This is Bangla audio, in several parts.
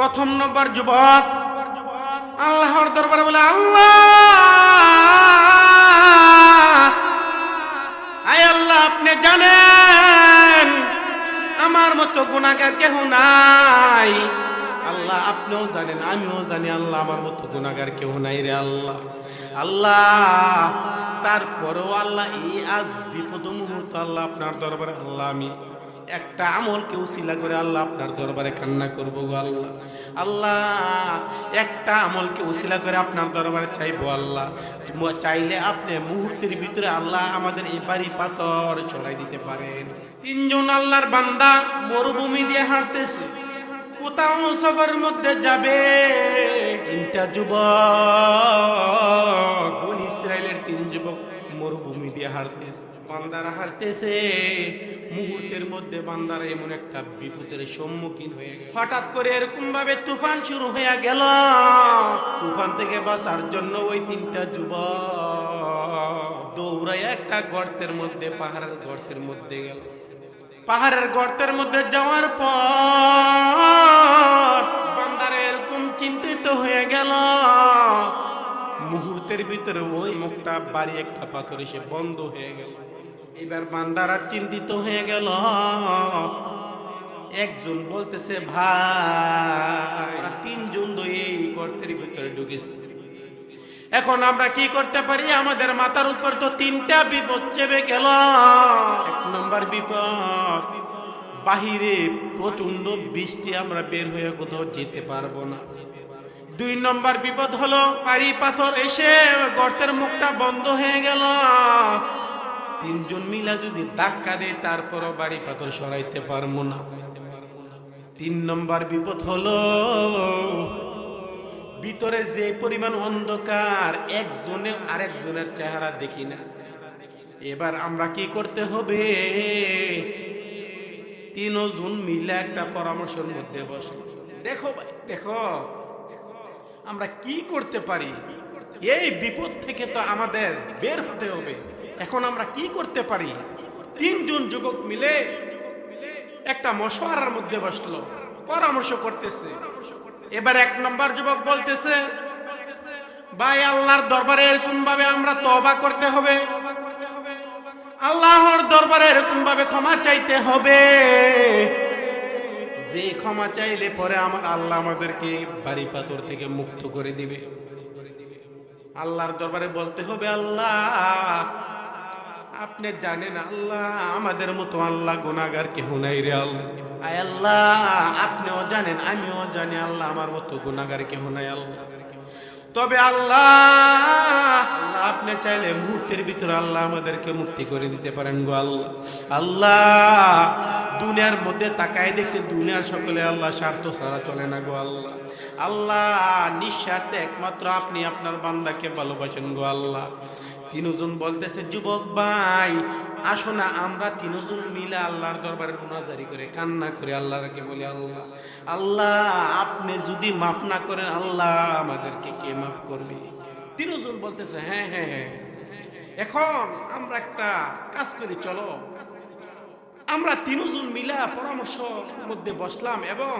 প্রথম নম্বর যুবক। আল্লাহর দরবারে বলে, আল্লাহ! আয় আল্লাহ, আপনি জানেন, আমার মতো গুণাগার কেহ নাই। আল্লাহ, আপনিও জানেন, আমিও জানি, আল্লাহ, আমার মতো গুণাগার কেউ নাই রে আল্লাহ। আল্লাহ, তারপরেও আল্লাহ, এই আজ বিপদ মুহূর্ত আল্লাহ আপনার দরবারে, আল্লাহ আমি একটা আমলকে উসিলা করে আল্লাহ আপনার দরবারে কান্না করব গো আল্লাহ? আল্লাহ, একটা আমলকে উসিলা করে আপনার দরবারে চাইব আল্লাহ? চাইলে আপনি মুহূর্তের ভিতরে আল্লাহ আমাদের এই বাড়ি পাথর চড়াই দিতে পারেন। তিনজন আল্লাহর বান্দা মরুভূমি দিয়ে হাঁটতেছে। কোথাও সফরের মধ্যে যাবে। তিনটা যুবক ইসরায়েলের তিন যুবক মরুভূমি দিয়ে হাঁটতেছে। বান্দারা হাঁটতেছে। মুহূর্তের মধ্যে বান্দারা এমন একটা বিপদের সম্মুখীন হয়ে গেল। হঠাৎ করে এরকম ভাবে তুফান শুরু হয়ে গেল। তুফান থেকে বাঁচার জন্য ওই তিনটা যুবক দৌড়ায় একটা গর্তের মধ্যে পাহাড়ের গর্তের মধ্যে গেল। পাহাড়ের গর্তের মধ্যে যাওয়ার পর বান্দারা এরকম চিন্তিত হয়ে গেল। মুহূর্তের ভিতরে ওই মুখটা বাড়ি একটা পাথর এসে বন্ধ হয়ে গেল। এবার বান্দারা চিন্তিত হয়ে গেল। একজন বলতেছে, ভাই তিনজন এই গর্তের ভিতরে ঢুকেছে। এখন আমরা কি করতে পারি? আমাদের মাথার উপর তো তিনটা বিপদ চেপে গেল। এক নম্বর বিপদ, বাহিরে প্রচণ্ড বৃষ্টি আমরা বের হয়ে কোথাও যেতে পারব না। দুই নম্বর বিপদ হলো পারি পাথর এসে গর্তের মুখটা বন্ধ হয়ে গেল। তিনজন মিলা যদি ধাক্কা দেয়, তারপরও বাড়ি পাথর সরাইতে পারব না। তিন নম্বর বিপদ হলো, ভিতরে যে পরিমাণ অন্ধকার, একজনে আরেকজনের চেহারা দেখি না। এবার আমরা কি করতে হবে? তিনজন মিলে একটা পরামর্শের মধ্যে বস। দেখো দেখো। আমরা কি করতে পারি? এই বিপদ থেকে তো আমাদের বের হতে হবে। এখন আমরা কি করতে পারি? তিনজন যুবক মিলে একটা মশওয়ারার মধ্যে বসল, পরামর্শ করতেছে। এবার এক নম্বর যুবক বলতেছে, ভাই, আল্লাহর দরবারে এরকম ভাবে আমরা তবা করতে হবে। আল্লাহর দরবারে এরকম ভাবে ক্ষমা চাইতে হবে। যে ক্ষমা চাইলে পরে আমার আল্লাহ আমাদেরকে বাড়ি পাথর থেকে মুক্ত করে দিবে। আল্লাহর দরবারে বলতে হবে, আল্লাহ আপনি জানেন আল্লাহ, আমাদের মতো আল্লাহ গুনাগার কেহ নাই রে আল্লাহ। আল্লাহ, আপনিও জানেন, আমিও জানি আল্লাহ, আমার মতো গুনাগার কেহ নাই আল্লাহ। তবে আল্লাহ, আপনি চাইলে মুহূর্তের ভিতরে আল্লাহ আমাদেরকে মুক্তি করে দিতে পারেন গো আল্লাহ। আল্লাহ, দুনিয়ার মধ্যে তাকায় দেখছে দুনিয়ার সকলে আল্লাহ স্বার্থ ছাড়া চলে না গো আল্লাহ। আল্লাহ, নিঃস্বার্থে একমাত্র আপনি আপনার বান্দাকে ভালোবাসেন গো আল্লাহ। তিনজন বলতেছে, যুবক ভাই, আসো না, আমরা তিনজন মিলে আল্লাহর দরবারে গুনাজারি করে, কান্না করে আল্লাহকে বলি, আল্লাহ আল্লাহ, আপনি যদি মাফ না করেন, আল্লাহ আমাদেরকে কে মাফ করবে? তিনজন বলতেছে হ্যাঁ হ্যাঁ হ্যাঁ এখন আমরা একটা কাজ করি, চলো। আমরা তিনজন মিলা পরামর্শ মধ্যে বসলাম এবং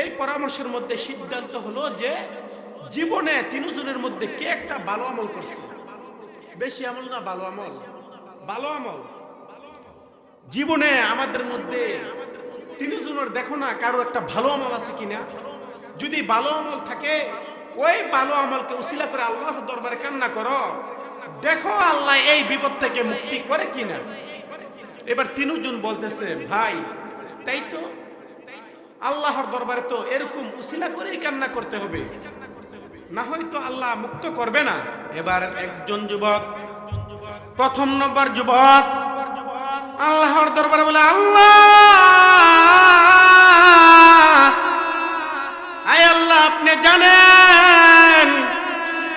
এই পরামর্শের মধ্যে সিদ্ধান্ত হলো যে, জীবনে তিনজনের মধ্যে কে একটা ভালো আমল করছে? বেশি আমল না, ভালো আমল? ভালো আমল? জীবনে আমাদের মধ্যে তিনজনের দেখো না কারও একটা ভালো আমল আছে কিনা? যদি ভালো আমল থাকে, ওই ভালো আমলকে উসিলা করে আল্লাহর দরবারে কান্না করো। দেখো আল্লাহ এই বিপদ থেকে মুক্তি করে কিনা। এবার তিনজন বলতেছে, ভাই, তাই তো? আল্লাহর দরবারে তো এরকম উসিলা করেই কান্না করতে হবে। না হয়তো আল্লাহ মুক্ত করবে না। এবার একজন যুবক, প্রথম নম্বর যুবক, আল্লাহর দরবারে বলে, আল্লাহ, আয় আল্লাহ, আপনি জানেন,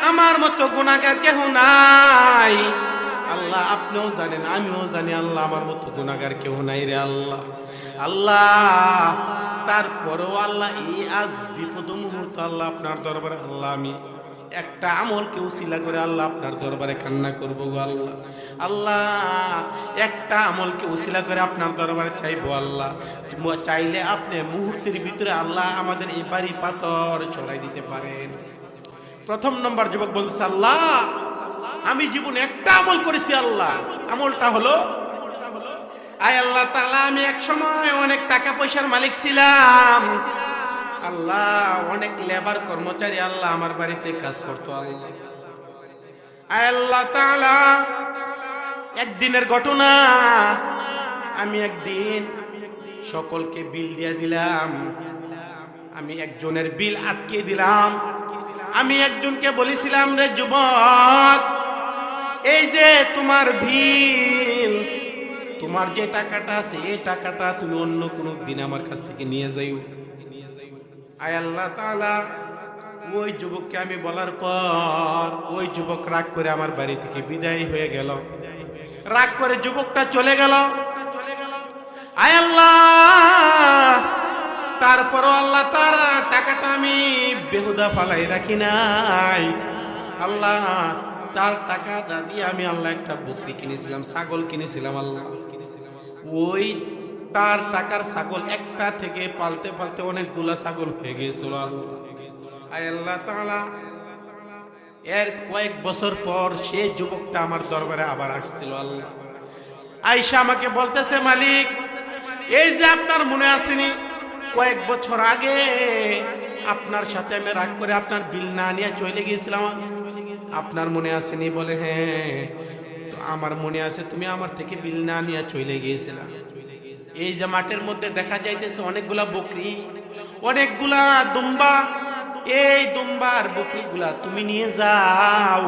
আমার মতো গুণাগার কেহ নাই। আল্লাহ, আপনিও জানেন, আমিও জানি, আল্লাহ, আমার মতো গুণাগার কেউ নাই রে আল্লাহ। আল্লাহ, তারপরেও আল্লাহ এই আজ বিপদ মুহূর্ত আল্লাহ আপনার দরবারে, আল্লাহ আমি একটা আমলকে উসিলা করে আল্লাহ আপনার দরবারে কান্না করব গো আল্লাহ। আল্লাহ, একটা আমলকে উসিলা করে আপনার দরবারে চাইব আল্লাহ। চাইলে আপনি মুহূর্তের ভিতরে আল্লাহ আমাদের এই পাথর চড়াই দিতে পারেন। প্রথম নম্বর যুবক বলছে আল্লাহ, আমি জীবনে একটা আমল করেছি আল্লাহ। আমলটা হলো আয় আল্লাহ তাআলা, আমি এক সময় অনেক টাকা পয়সার মালিক ছিলাম। আল্লাহ, অনেক লেবার কর্মচারী আল্লাহ আমার বাড়িতে কাজ করতো। আয় আল্লাহ তাআলা, একদিনের ঘটনা, আমি একদিন সকলকে বিল দিয়ে দিলাম। আমি একজনের বিল আটকে দিলাম। আমি একজনকে বলেছিলাম, রে যুবক, এই যে তোমার বিল তোমার যে টাকাটা আছে, এই টাকাটা তুমি অন্য কোনো দিন আমার কাছ থেকে নিয়ে যাইও। আয় আল্লাহ তাআলা, ওই যুবককে আমি বলার পর ওই যুবক রাগ করে আমার বাড়ি থেকে বিদায় হয়ে গেল। রাগ করে যুবকটা চলে গেল। আয় আল্লাহ, তারপরও আল্লাহ তার টাকাটা আমি বেহুদা ফালাই রাখি নাই। আল্লাহ, তার টাকাটা দিয়ে আমি আল্লাহ একটা বকরি কিনেছিলাম, ছাগল কিনেছিলাম আল্লাহ। ওই তার টাকার ছাগল একটা থেকে পালতে পালতে অনেকগুলা ছাগল হয়ে গিয়েছিল। এর কয়েক বছর পর সেই যুবকটা আমার দরবারে আবার আসছিল আল্লাহ। আয়সা আমাকে বলতেছে, মালিক, এই যে আপনার মনে আসেনি, কয়েক বছর আগে আপনার সাথে আমি রাগ করে আপনার বিল না নিয়ে চলে গিয়েছিলাম। আপনার মনে আসেনি বলে হ্যাঁ তো আমার মনে আছে তুমি আমার থেকে বিল না নিয়ে চলে গিয়েছিলাম এই যে মাঠের মধ্যে দেখা যাইতেছে অনেকগুলা বকরি, অনেকগুলা দুম্বা। এই দুম্বার বকরিগুলা তুমি নিয়ে যাও।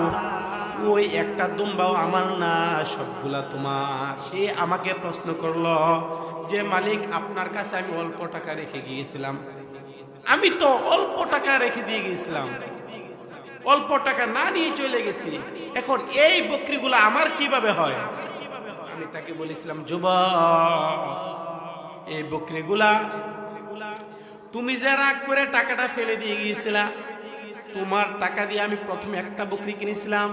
ওই একটা দুম্বাও আমার না, সবগুলা তোমার। সে আমাকে প্রশ্ন করল যে, মালিক, আপনার কাছে আমি অল্প টাকা রেখে গিয়েছিলাম। আমি তো অল্প টাকা রেখে দিয়ে গিয়েছিলাম। অল্প টাকা না নিয়ে চলে গেছি। এখন এই বকরিগুলো আমার কীভাবে হয়? আমি তাকে বলেছিলাম, যুবক, এই বকরিগুলা তুমি যে রাগ করে টাকাটা ফেলে দিয়ে গিয়েছিলা, তোমার টাকা দিয়ে আমি প্রথমে একটা বকরি কিনেছিলাম।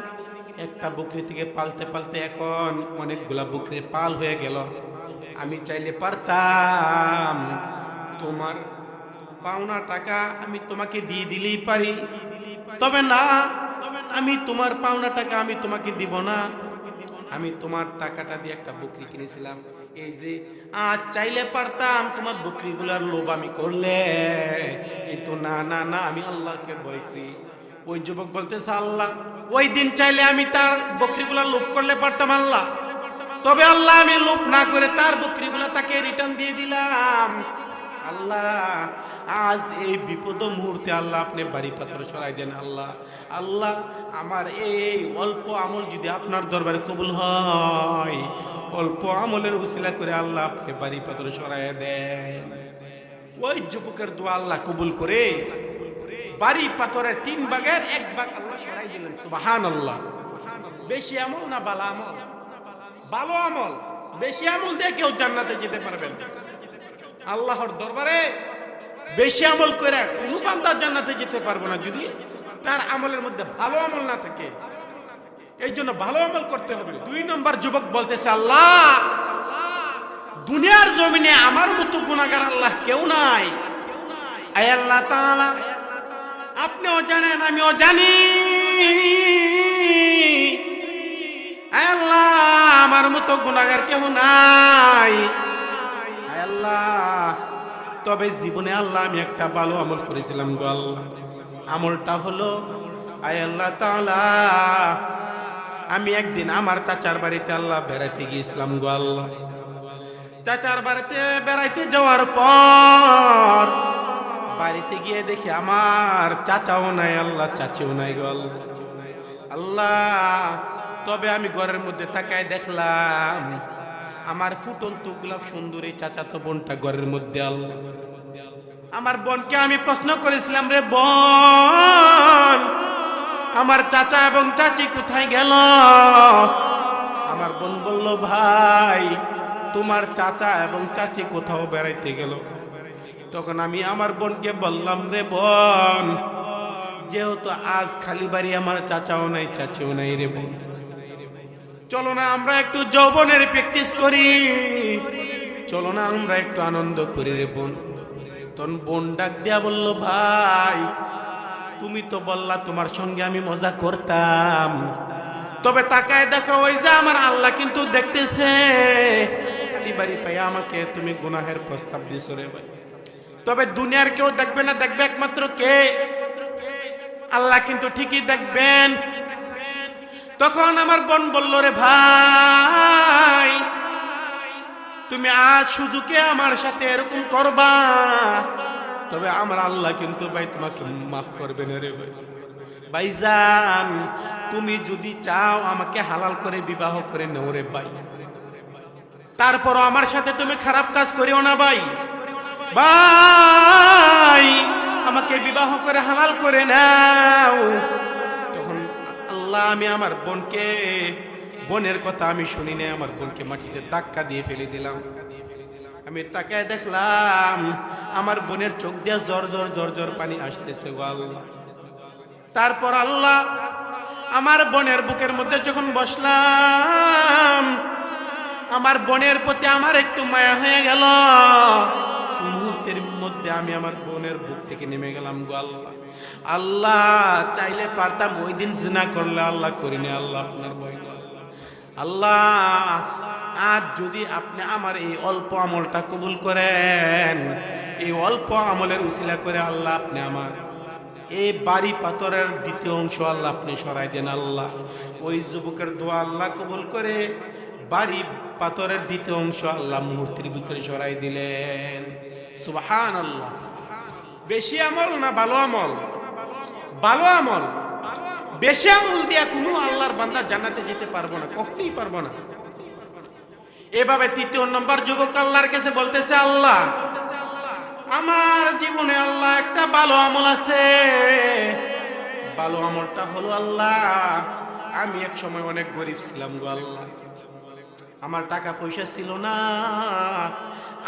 একটা বকরি থেকে পালতে পালতে এখন অনেকগুলা বকরির পাল হয়ে গেল। আমি চাইলে পারতাম। তোমার পাওনা টাকা আমি তোমাকে দিয়ে দিলেই পারি। তবে না, আমি তোমার পাওনা টাকা আমি তোমাকে দিব না। আমি তোমার টাকাটা দিয়ে একটা বকরি কিনেছিলাম। এই যে, আজ চাইলে পারতাম তোমার বকরিগুলার লোভ আমি করলে। কিন্তু না না না, আমি আল্লাহকে ভয় করি। ওই যুবক বলতেছে, আল্লাহ, ওই দিন চাইলে আমি তার বকরিগুলার লোভ করলে পারতাম আল্লাহ। তবে আল্লাহ, আমি লোভ না করে তার বকরিগুলা তাকে রিটার্ন দিয়ে দিলাম। আল্লাহ আজ এই বিপদ মুহূর্তে আল্লাহ আপনি বাড়ি পাথর সরাই দেন, আল্লাহ। আল্লাহ, আমার এই অল্প আমল যদি আপনার দরবারে কবুল হয়, অল্প আমলের উসিলা করে আল্লাহ আপনি বাড়ি পাথর সরাই দেন। ওই যুবকের দোয়া আল্লাহ কবুল করে, বাড়ি পাথরের তিন ভাগের এক ভাগ আল্লাহ সরাই দিলেন সুবাহান আল্লাহ বেশি আমল না বালা আমল? ভালো আমল। বেশি আমল দিয়ে কেউ জান্নাতে যেতে পারবেন। আল্লাহর দরবারে বেশি আমল করে বান্দা জান্নাতে যেতে পারব না যদি তার আমলের মধ্যে ভালো আমল না থাকে। এই জন্য ভালো আমল করতে হবে। দুই নম্বর যুবক বলতেছে, আল্লাহ, দুনিয়ার জমিনে আমার মতো গুণাগার আল্লাহ কেউ নাই। আয় আপনিও জানেন, আমিও জানি। আল্লাহ, আমার মতো গুণাগার কেউ নাই। আল্লাহ তবে জীবনে আল্লাহ আমি একটা ভালো আমল করেছিলাম গো আল্লাহ। আমলটা হলো, আয় আল্লাহ আমি একদিন আমার চাচার বাড়িতে আল্লাহ বেড়াইতে গিয়েছিলাম গো আল্লাহ। চাচার বাড়িতে বেড়াইতে যাওয়ার পর বাড়িতে গিয়ে দেখি আমার চাচাও নাই, আল্লাহ চাচিও নাই গো আল্লাহ। আল্লাহ, তবে আমি ঘরের মধ্যে তাকায় দেখলাম আমার ফুটন্ত গোলাপ সুন্দরী চাচাতো বোনটা ঘরের মধ্যে আল্লাহ আমার বোনকে আমি প্রশ্ন করেছিলাম, রে বোন, আমার চাচা এবং চাচি কোথায় গেল? আমার বোন বলল, ভাই, তোমার চাচা এবং চাচি কোথাও বেড়াইতে গেল। তখন আমি আমার বোনকে বললাম, রে বোন, যেহেতু আজ খালি বাড়ি আমার চাচাও নাই, চাচিও নাই রে বোন। চলো না, আমরা একটু যৌবনের প্র্যাকটিস করি। চলো না, আমরা একটু আনন্দ করি রে বোন। তখন বোন ডাক দিয়া বলল, ভাই, তুমি তো বললা তোমার সঙ্গে আমি মজা করতাম। তবে তাকায় দেখো, ওই যে আমার আল্লাহ কিন্তু দেখতেছে। বাড়ি পাই আমাকে তুমি গুনাহের প্রস্তাব দিছো রে ভাই। তবে দুনিয়ার কেউ দেখবে না, দেখবে একমাত্র কে? আল্লাহ কিন্তু ঠিকই দেখবেন। তখন আমার বোন বলল, রে ভাই, তুমি আজ সুযোগে আমার সাথে এরকম করবা। তবে আমার আল্লাহ কিন্তু ভাই তোমাকে মাফ করবে না রে ভাই। ভাইজান, তুমি যদি চাও আমাকে হালাল করে বিবাহ করে নেও রে ভাই। তারপরও আমার সাথে তুমি খারাপ কাজ করিও না ভাই। ভাই, আমাকে বিবাহ করে হালাল করে নাও। আল্লাহ, আমি আমার বোনকে, বোনের কথা আমি শুনি না আমার বোনকে মাটিতে ধাক্কা দিয়ে ফেলে দিলাম। আমি তাকায় দেখলাম, আমার বোনের চোখ দিয়ে জর জর জর জর পানি আসতেছে গো আল্লাহ তারপর আল্লাহ আমার বোনের বুকের মধ্যে যখন বসলাম, আমার বোনের প্রতি আমার একটু মায়া হয়ে গেল। মুহূর্তের মধ্যে আমি আমার বোনের বুক থেকে নেমে গেলাম গো আল্লাহ। আল্লাহ, চাইলে পারতাম ওই দিন জিনা করলে আল্লাহ করিনি আল্লাহ আপনার বই আল্লাহ, আজ যদি আপনি আমার এই অল্প আমলটা কবুল করেন, এই অল্প আমলের উসিলা করে আল্লাহ আপনি আমার এই বাড়ি পাথরের দ্বিতীয় অংশ আল্লাহ আপনি সরাই দেন, আল্লাহ। ওই যুবকের দোয়া আল্লাহ কবুল করে বাড়ি পাথরের দ্বিতীয় অংশ আল্লাহ মুহূর্তের ভিতরে সরাই দিলেন। বেশি আমল না ভালো আমল? ভালো আমল। বেশি আমল দিয়া কোনো আল্লাহর বান্দা জান্নাতে যেতে পারব না, কখনোই পারব না। এভাবে তৃতীয় নম্বর যুবক আল্লাহর কাছে বলতেছে, আল্লাহ, আমার জীবনে আল্লাহ একটা ভালো আমল আছে। ভালো আমলটা হলো আল্লাহ, আমি এক সময় অনেক গরিব ছিলাম গো আল্লাহ। আমার টাকা পয়সা ছিল না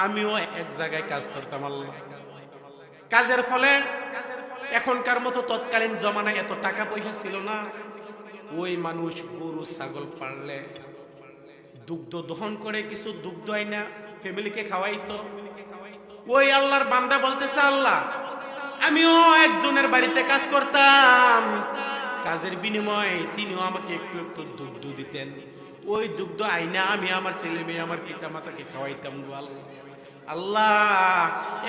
আমিও এক জায়গায় কাজ করতাম আল্লাহ। কাজের ফলে এখনকার মতো তৎকালীন জমানায় এত টাকা পয়সা ছিল না। ওই মানুষ গরু, ছাগল পারলে দুগ্ধ দহন করে, কিছু দুগ্ধ আইনা ফ্যামিলিকে খাওয়াইতো। ওই আল্লাহর বান্দা বলতেছে, আল্লাহ, আমিও একজনের বাড়িতে কাজ করতাম। কাজের বিনিময়ে তিনিও আমাকে একটু একটু দুগ্ধ দিতেন। ওই দুগ্ধ আইনা আমি আমার ছেলে মেয়ে, আমার পিতা মাতাকে খাওয়াইতাম আল্লাহ। আল্লাহ,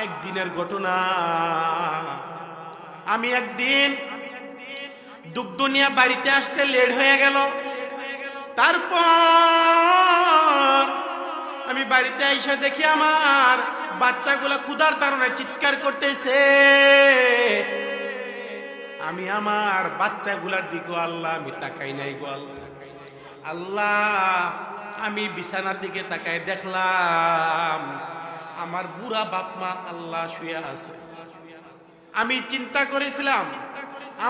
একদিনের ঘটনা। আমি একদিন দুগ্ধ নিয়ে বাড়িতে আসতে লেট হয়ে গেল। তারপর আমি বাড়িতে এসে দেখি আমার বাচ্চাগুলো ক্ষুধার তারণে চিৎকার করতেছে। আমি আমার বাচ্চাগুলার দিকে আল্লাহ, আমি তাকাই নাই গো আল্লাহ। আল্লাহ, আমি বিছানার দিকে তাকাই দেখলাম আমার বুড়া বাপ মা আল্লাহ শুয়ে আছে। আমি চিন্তা করেছিলাম,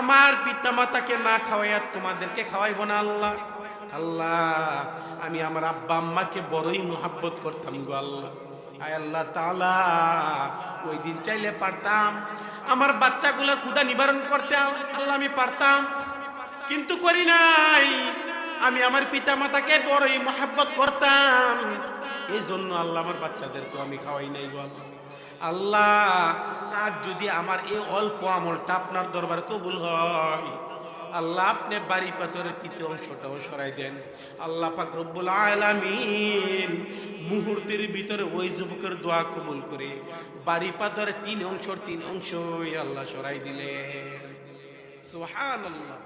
আমার পিতা মাতাকে না খাওয়াইয়া তোমাদেরকে খাওয়াইব না আল্লাহ। আল্লাহ, আমি আমার আব্বা আম্মাকে বড়ই মোহাব্বত করতাম গো আল্লাহ। আয় আল্লাহ তালা ওই দিন চাইলে পারতাম। আমার বাচ্চাগুলো ক্ষুদা নিবারণ করতে আল্লাহ আমি পারতাম। কিন্তু করি নাই, আমি আমার পিতা মাতাকে বড়ই মোহাব্বত করতাম। এই জন্য আল্লাহ আমার বাচ্চাদেরকে আমি খাওয়াই নাই গো আল্লাহ। আল্লাহ আজ যদি আমার এই অল্প আমলটা আপনার দরবারে কবুল হয়, আল্লাহ আপনি বাড়ি পাথরের তৃতীয় অংশটাও সরাই দেন। আল্লাহ পাক রব্বুল আলামিন মুহূর্তের ভিতরে ওই যুবকের দোয়া কবুল করে বাড়ি পাথরের তিন অংশর তিন অংশই আল্লাহ সরাই দিলেন। সুবহানাল্লাহ।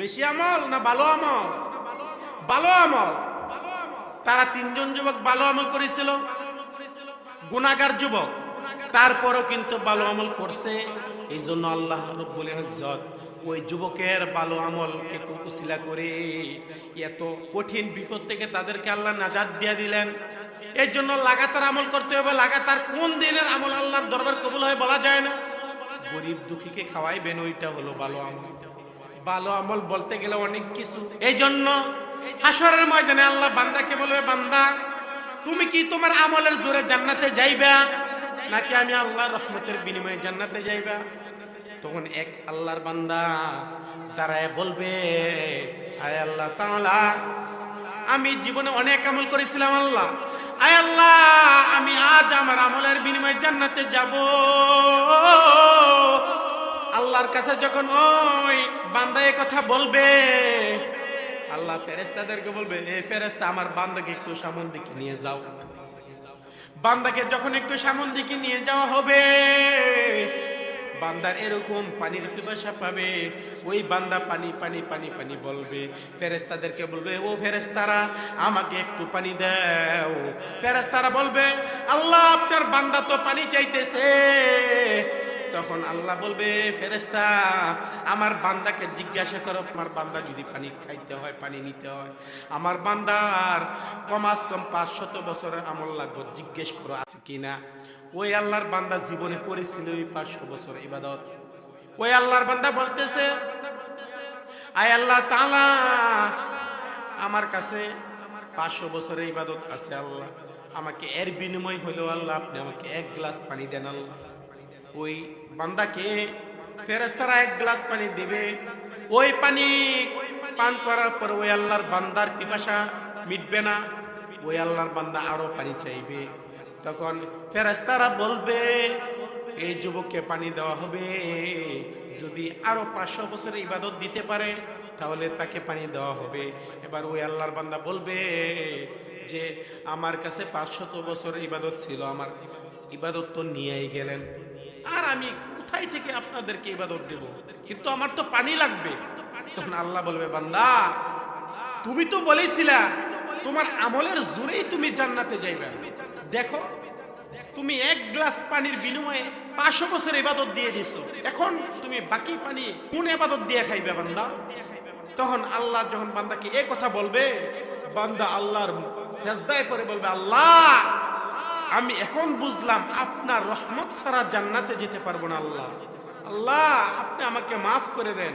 বেশি আমল না ভালো আমল? ভালো আমল। তারা তিনজন যুবক ভালো আমল করেছিল গুনাগার যুবক। তারপরও কিন্তু ভালো আমল করছে এই জন্য আল্লাহ রব্বুল ইজ্জত ওই যুবকের ভালো আমলকে কুকুশিলা করে এত কঠিন বিপদ থেকে তাদেরকে আল্লাহ নাজাদ দিয়ে দিলেন। এর জন্য লাগাতার আমল করতে হবে, লাগাতার কোন দিনের আমল আল্লাহর দরবার কবুল হয় বলা যায় না। গরিব দুঃখীকে খাওয়াইবেন, ওইটা হলো ভালো আমল। ভালো আমল বলতে গেলে অনেক কিছু। এই জন্য হাসরের ময়দানে আল্লাহ বান্দাকে বলবে, বান্দা, তুমি কি তোমার আমলের জোরে জান্নাতে যাইবা? নাকি আমি আল্লাহর রহমতের বিনিময়ে জান্নাতে যাইবা? তখন এক আল্লাহর বান্দা দাঁড়ায় বলবে, আয় আল্লাহ তাআলা, আমি জীবনে অনেক আমল করেছিলাম আল্লাহ। আয় আল্লাহ, আমি আজ আমার আমলের বিনিময়ে জান্নাতে যাব। আল্লাহর কাছে যখন ওই বান্দা কথা বলবে আল্লাহ ফেরেস্তাদেরকে বলবে এই ফেরেস্তা আমার বান্দাকে একটু সামন দিকে নিয়ে যাও। বান্দাকে যখন একটু সামন দিকে নিয়ে যাওয়া হবে, বান্দার এরকম পানির পিপাসা পাবে। ওই বান্দা পানি পানি পানি পানি বলবে। ফেরেস্তাদেরকে বলবে, ও ফেরেস্তারা আমাকে একটু পানি দাও। ফেরেস্তারা বলবে, আল্লাহ, আপনার বান্দা তো পানি চাইতেছে। তখন আল্লাহ বলবে ফেরেস্তা আমার বান্দাকে জিজ্ঞাসা করো আমার বান্দা যদি পানি খাইতে হয়, পানি নিতে হয়। আমার বান্দার কমাস কম পাঁচশত বছরের আমল লাগবে, জিজ্ঞেস করো, আছে কিনা ওই আল্লাহর বান্দা জীবনে করেছিল ওই পাঁচশো বছর ইবাদত। ওই আল্লাহর বান্দা বলতেছে, আয় আল্লাহ তালা আমার কাছে পাঁচশো বছরের ইবাদত আছে আল্লাহ। আমাকে এর বিনিময় হলেও আল্লাহ, আপনি আমাকে এক গ্লাস পানি দেন আল্লাহ। ওই বান্দাকে ফেরেস্তারা এক গ্লাস পানি দিবে। ওই পানি পান করার পর ওই আল্লাহর বান্দার পিপাসা মিটবে না। ওই আল্লাহর বান্দা আরও পানি চাইবে। তখন ফেরেস্তারা বলবে, এই যুবককে পানি দেওয়া হবে। যদি আরও পাঁচশো বছর ইবাদত দিতে পারে, তাহলে তাকে পানি দেওয়া হবে। এবার ওই আল্লাহর বান্দা বলবে যে, আমার কাছে পাঁচশত বছর ইবাদত ছিল, আমার ইবাদত তো নিয়েই গেলেন। আর আমি কোথায় থেকে আপনাদেরকে ইবাদত দেব? কিন্তু আমার তো পানি লাগবে। তখন আল্লাহ বলবে, বান্দা, তুমি তো বলেছিলা, তোমার আমলের জোরেই তুমি জান্নাতে যাইবে। দেখো, তুমি এক গ্লাস পানির বিনিময়ে পাঁচশো বছর ইবাদত দিয়ে দিছো। এখন তুমি বাকি পানি কোন ইবাদত দিয়ে খাইবে বান্দা? তখন আল্লাহ যখন বান্দাকে এ কথা বলবে, বান্দা আল্লাহর সেজদায় পরে বলবে, আল্লাহ আমি এখন বুঝলাম, আপনার রহমত ছাড়া জান্নাতে যেতে পারব না আল্লাহ। আল্লাহ, আপনি আমাকে মাফ করে দেন।